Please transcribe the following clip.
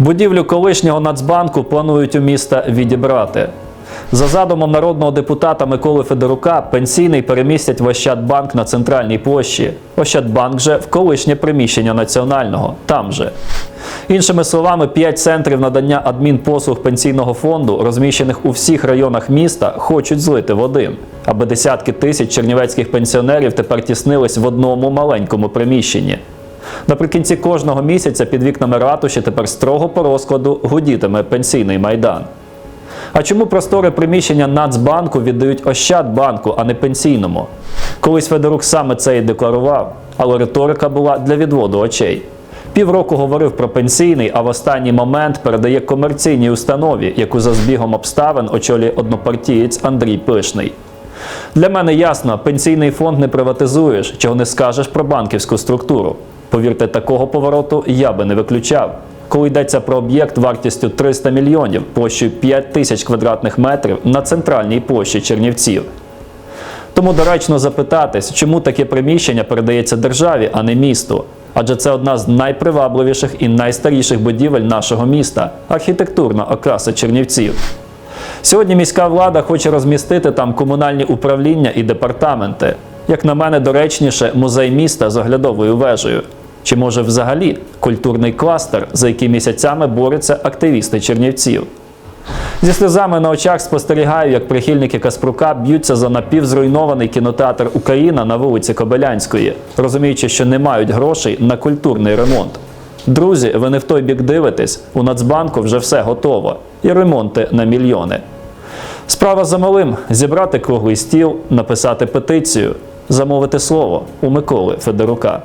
Будівлю колишнього Нацбанку планують у міста відібрати. За задумом народного депутата Миколи Федорука, пенсійний перемістять в Ощадбанк на центральній площі. Ощадбанк же в колишнє приміщення національного, там же. Іншими словами, п'ять центрів надання адмінпослуг пенсійного фонду, розміщених у всіх районах міста, хочуть злити в один, аби десятки тисяч чернівецьких пенсіонерів тепер тіснились в одному маленькому приміщенні. Наприкінці кожного місяця під вікнами ратуші тепер строго по розкладу гудітиме пенсійний майдан. А чому простори приміщення Нацбанку віддають Ощадбанку, а не пенсійному? Колись Федорук саме це і декларував, але риторика була для відводу очей. Півроку говорив про пенсійний, а в останній момент передає комерційній установі, яку за збігом обставин очолює однопартієць Андрій Пишний. Для мене ясно, пенсійний фонд не приватизуєш, чого не скажеш про банківську структуру. Повірте, такого повороту я би не виключав. Коли йдеться про об'єкт вартістю 300 мільйонів, площею 5 тисяч квадратних метрів на центральній площі Чернівців. Тому доречно запитатись, чому таке приміщення передається державі, а не місту. Адже це одна з найпривабливіших і найстаріших будівель нашого міста архітектурна окраса Чернівців. Сьогодні міська влада хоче розмістити там комунальні управління і департаменти. Як на мене, доречніше музей міста з оглядовою вежею. Чи може взагалі культурний кластер, за який місяцями борються активісти Чернівців? Зі сльозами на очах спостерігаю, як прихильники Каспрука б'ються за напівзруйнований кінотеатр Україна на вулиці Кобилянської, розуміючи, що не мають грошей на культурний ремонт. Друзі, ви не в той бік дивитесь, у Нацбанку вже все готово, і ремонти на мільйони. Справа за малим зібрати круглий стіл, написати петицію, замовити слово у Миколи Федорука.